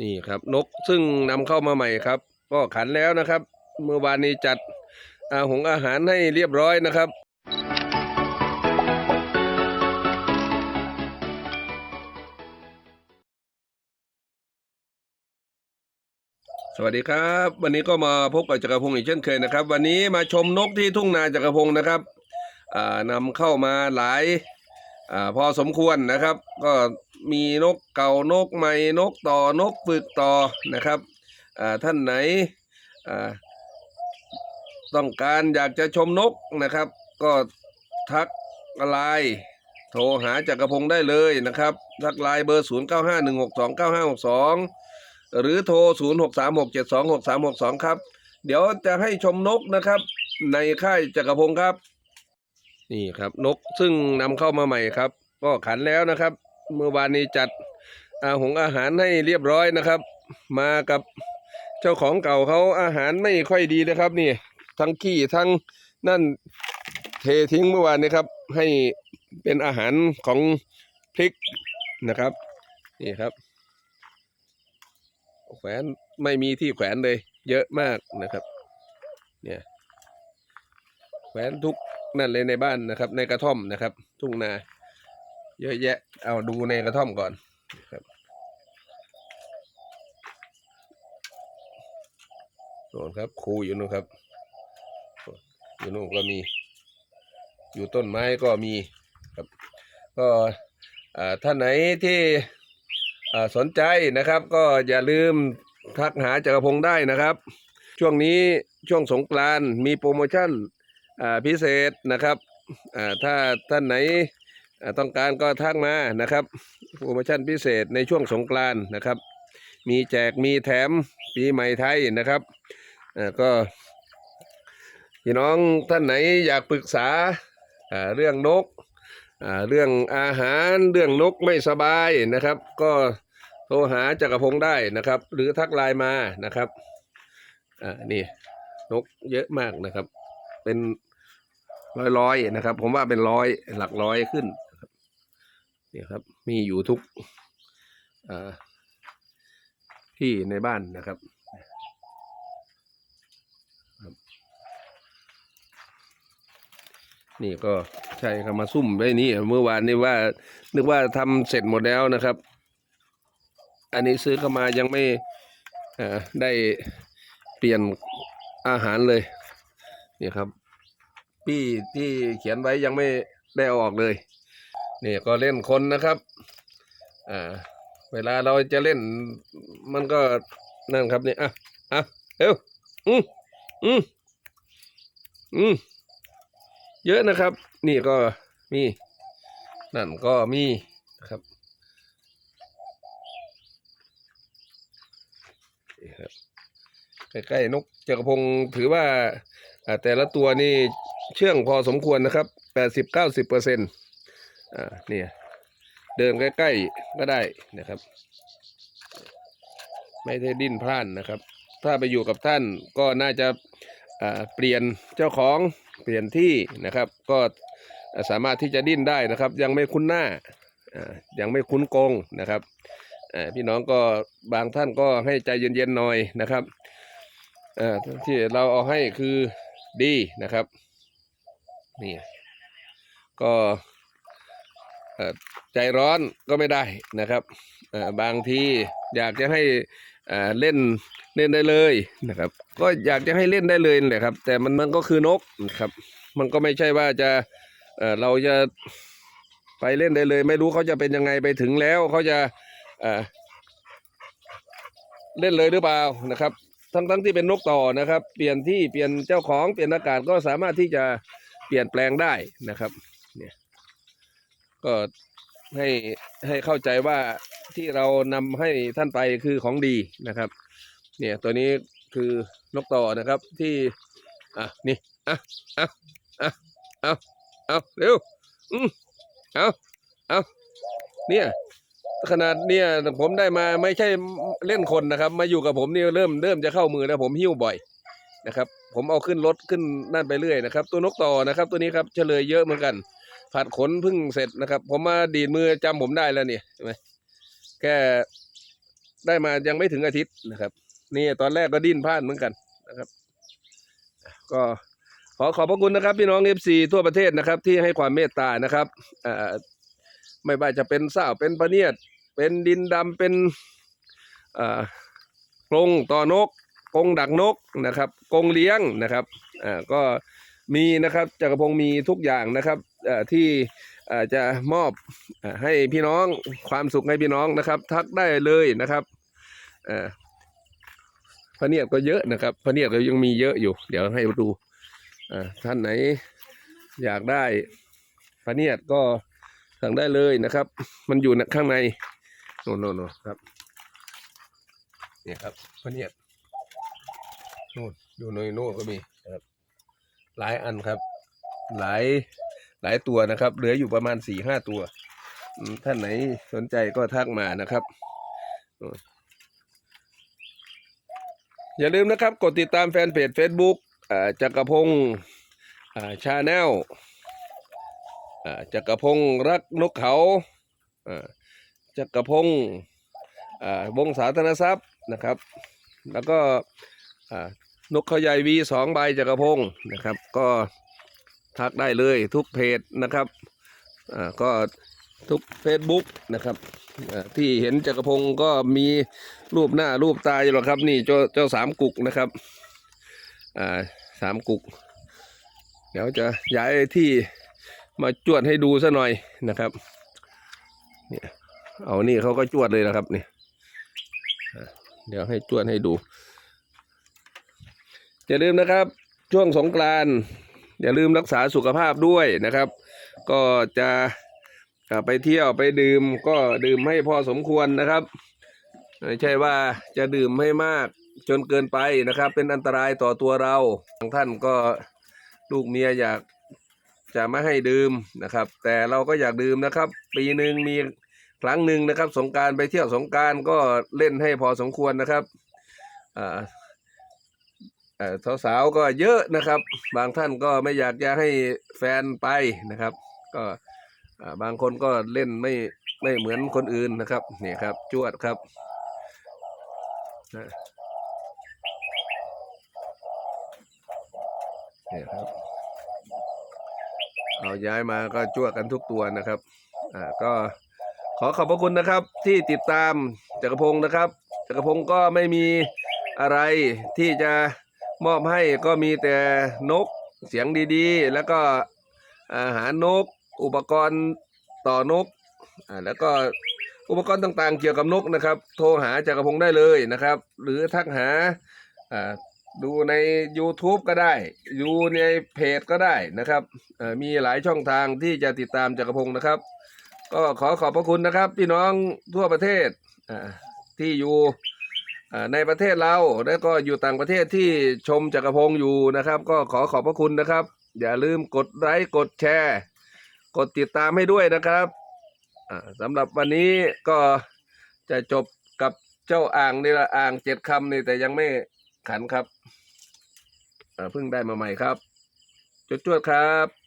นี่ครับ นกซึ่งนำเข้ามาใหม่ครับ ก็ขันแล้วนะครับ เมื่อวานนี้จัดอาหงอาหารให้เรียบร้อยนะครับ สวัสดีครับ วันนี้ก็มาพบกับจักรพงศ์อีกเช่นเคยนะครับ วันนี้มาชมนกที่ทุ่งนาจักรพงศ์นะครับอ่านำเข้ามาหลาย อ่าพอสมควรนะครับ ก็มีนกเก่านกใหม่นกต่อนกฝึกต่อนะครับอ่าท่านไหนอ่าต้องการอยากจะชมนกนะครับ ก็ทักไลน์โทรหาจักรพงศ์ได้เลยนะครับ ทักไลน์เบอร์ 0 9 5 1 6 2 9 5 6 2 หรือโทร 0 6 3 6 7 2 6 3 6 2 ครับ เดี๋ยวจะให้ชมนกนะครับ ในค่ายจักรพงศ์ครับ นี่ครับนกซึ่งนำเข้ามาใหม่ครับ ก็ขันแล้วนะครับ เมื่อวานนี้จัดอาหงอาหารให้เรียบร้อยนะครับ มากับเจ้าของเก่าเขาอาหารไม่ค่อยดีนะครับ นี่ ทั้งขี้ทั้งนั่นเททิ้งเมื่อวานนี้ครับ ให้เป็นอาหารของพริกนะครับ นี่ครับ แขวนไม่มีที่แขวนเลย เยอะมากนะครับ เนี่ยแขวนทุก นั่นเลยในบ้านนะครับ ในกระท่อมนะครับ ทุ่งนา เยอะแยะ เอาดูในกระท่อมก่อนนะครับโน่นครับคูอยู่นู่นครับอยู่นู่นก็มี อยู่ต้นไม้ก็มีครับ ก็อ่าท่านไหนที่อ่าสนใจนะครับ ก็อย่าลืมทักหาจักรพงศ์ได้นะครับ ช่วงนี้ช่วงสงกรานมีโปรโมชั่น พิเศษนะครับถ้าท่านไหนต้องการก็ทักมานะครับโปรโมชั่นพิเศษในช่วงสงกรานต์นะครับ มีแจกมีแถมปีใหม่ไทยนะครับก็พี่น้องท่านไหนอยากปรึกษาเรื่องนกเรื่องอาหารเรื่องนกไม่สบายนะครับ ก็โทรหาจักรพงศ์ได้นะครับ หรือทักไลน์มานะครับอ่านี่นกเยอะมากนะครับ เป็น ร้อยๆนะครับ ผมว่าเป็นร้อยหลักร้อยขึ้นนะครับนี่ครับ มีอยู่ทุกที่ในบ้านนะครับนี่ก็ใช่ครับมาซุ่มไว้นี่เมื่อวานนี่ว่า นึกว่าทำเสร็จหมดแล้วนะครับ อันนี้ซื้อเข้ามายังไม่ได้เปลี่ยนอาหารเลยนี่ครับ พี่ที่เขียนไว้ยังไม่ได้ออกเลยนี่ก็เล่นคนนะครับ อ่า เวลาเราจะเล่น มันก็นั่นครับนี่อะอะเร็วอืมอืมอืมเยอะนะครับ นี่ก็มี นั่นก็มีนะครับใกล้ๆนกจักรพงถือว่า แต่ละตัวนี่เชื่องพอสมควรนะครับแปดสิบเก้าสิบเปอร์เซ็นต์อ่านี่เดินใกล้ๆก็ได้นะครับ ไม่ได้ดิ้นพล่านนะครับ ถ้าไปอยู่กับท่านก็น่าจะเปลี่ยนเจ้าของเปลี่ยนที่นะครับ ก็สามารถที่จะดิ้นได้นะครับ ยังไม่คุ้นหน้ายังไม่คุ้นกงนะครับพี่น้องก็บางท่านก็ให้ใจเย็นๆหน่อยนะครับที่เราเอาให้คือ ดีนะครับนี่ก็ใจร้อนก็ไม่ได้นะครับบางทีอยากจะให้เล่นเล่นได้เลยนะครับ ก็อยากจะให้เล่นได้เลยแหละครับ แต่มันมันก็คือนกนะครับ มันก็ไม่ใช่ว่าจะเราจะไปเล่นได้เลย ไม่รู้เขาจะเป็นยังไงไปถึงแล้วเขาจะเล่นเลยหรือเปล่านะครับ ทั้งทั้งที่เป็นนกต่อนะครับ เปลี่ยนที่เปลี่ยนเจ้าของเปลี่ยนอากาศก็สามารถที่จะเปลี่ยนแปลงได้นะครับ เนี่ย ก็ให้ให้เข้าใจว่าที่เรานำให้ท่านไปคือของดีนะครับ เนี่ยตัวนี้คือนกต่อนะครับที่อะนี่อะอะอะเอาเอาเร็วอืมเอาเอาเนี่ย ขนาดเนี่ยผมได้มาไม่ใช่เล่นคนนะครับ มาอยู่กับผมนี่เริ่มเริ่มจะเข้ามือแล้วผมหิ้วบ่อยนะครับ ผมเอาขึ้นรถขึ้นนั่นไปเรื่อยนะครับ ตัวนกต่อนะครับ ตัวนี้ครับเฉลยเยอะเหมือนกันผัดขนพึ่งเสร็จนะครับ ผมมาดีดมือจำผมได้แล้วเนี่ยเห็นไหมแค่ได้มายังไม่ถึงอาทิตย์นะครับ นี่ตอนแรกก็ดิ้นพลาดเหมือนกันนะครับ ก็ขอขอบพระคุณนะครับ พี่น้องเอฟซีทั่วประเทศนะครับ ที่ให้ความเมตตานะครับไม่ว่าจะเป็นสาวเป็นปะเนียด เป็นดินดำเป็นกรงต่อนกกรงดักนกนะครับกรงเลี้ยงนะครับอ่าก็มีนะครับจักรพงศ์มีทุกอย่างนะครับที่จะมอบอให้พี่น้องความสุขให้พี่น้องนะครับ ทักได้เลยนะครับพระเนียดก็เยอะนะครับพระเนียดก็ยังมีเยอะอยู่ เดี๋ยวให้ดูท่านไหนอยากได้พระเนียดก็สั่งได้เลยนะครับ มันอยู่ข้างใน โน่นโน่นนครับ เนี่ยครับพเนียดนู่นอยู่ในโน่นก็มีนะครับ หลายอันครับ หลายหลายตัวนะครับ เหลืออยู่ประมาณสี่ห้าตัวท่านไหนสนใจก็ทักมานะครับ อย่าลืมนะครับ กดติดตามแฟนเพจ Facebook จักรพงศ์ชาแนลจักรพงศ์รักนกเขา จักรพงศ์วงศาธนทรัพย์นะครับ แล้วก็นกเขาใหญ่วีสองใบจักรพงศ์นะครับ ก็ทักได้เลยทุกเพจนะครับก็ทุก Facebook นะครับที่เห็นจักรพงศ์ก็มีรูปหน้ารูปตาอยู่หรอกครับ นี่เจ้าเจ้าสามกุกนะครับสามกุก เดี๋ยวจะย้ายที่มาจวดให้ดูซะหน่อยนะครับเนี่ย เอานี่เขาก็จวดเลยนะครับเนี่ยเดี๋ยวให้จวนให้ดู อย่าลืมนะครับ ช่วงสงกรานต์อย่าลืมรักษาสุขภาพด้วยนะครับ ก็จะไปเที่ยวไปดื่มก็ดื่มให้พอสมควรนะครับไม่ใช่ว่าจะดื่มให้มากจนเกินไปนะครับ เป็นอันตรายต่อตัวเราบางท่านก็ลูกเมียอยากจะไม่ให้ดื่มนะครับ แต่เราก็อยากดื่มนะครับ ปีหนึ่งมี ครั้งหนึ่งนะครับ สงการไปเที่ยวสงการก็เล่นให้พอสมควรนะครับอ่าเอ่อสาวๆก็เยอะนะครับ บางท่านก็ไม่อยากจะให้แฟนไปนะครับ ก็บางคนก็เล่นไม่ไม่เหมือนคนอื่นนะครับนี่ครับ จวดครับนี่ครับเอาย้ายมาก็จวดกันทุกตัวนะครับอ่าก็ ขอขอบพระคุณนะครับที่ติดตามจักรพงศ์นะครับ จักรพงศ์ก็ไม่มีอะไรที่จะมอบให้ก็มีแต่นกเสียงดีๆ แล้วก็อาหารนก อุปกรณ์ต่อนกอ่าแล้วก็อุปกรณ์ต่างๆ เกี่ยวกับนกนะครับ โทรหาจักรพงศ์ได้เลยนะครับ หรือทักหาอ่าดูใน YouTube ก็ได้ ดูในเพจก็ได้นะครับมีหลายช่องทางที่จะติดตามจักรพงศ์นะครับ ก็ขอขอบพระคุณนะครับ พี่น้องทั่วประเทศที่อยู่ในประเทศเราแล้วก็อยู่ต่างประเทศที่ชมจักรพงศ์อยู่นะครับ ก็ขอขอบพระคุณนะครับ อย่าลืมกดไลค์กดแชร์ กดติดตามให้ด้วยนะครับสำหรับวันนี้ก็จะจบกับเจ้าอ่างนี่ละอ่างเจ็ดคำนี่แต่ยังไม่ขันครับเพิ่งได้มาใหม่ครับจวดๆครับ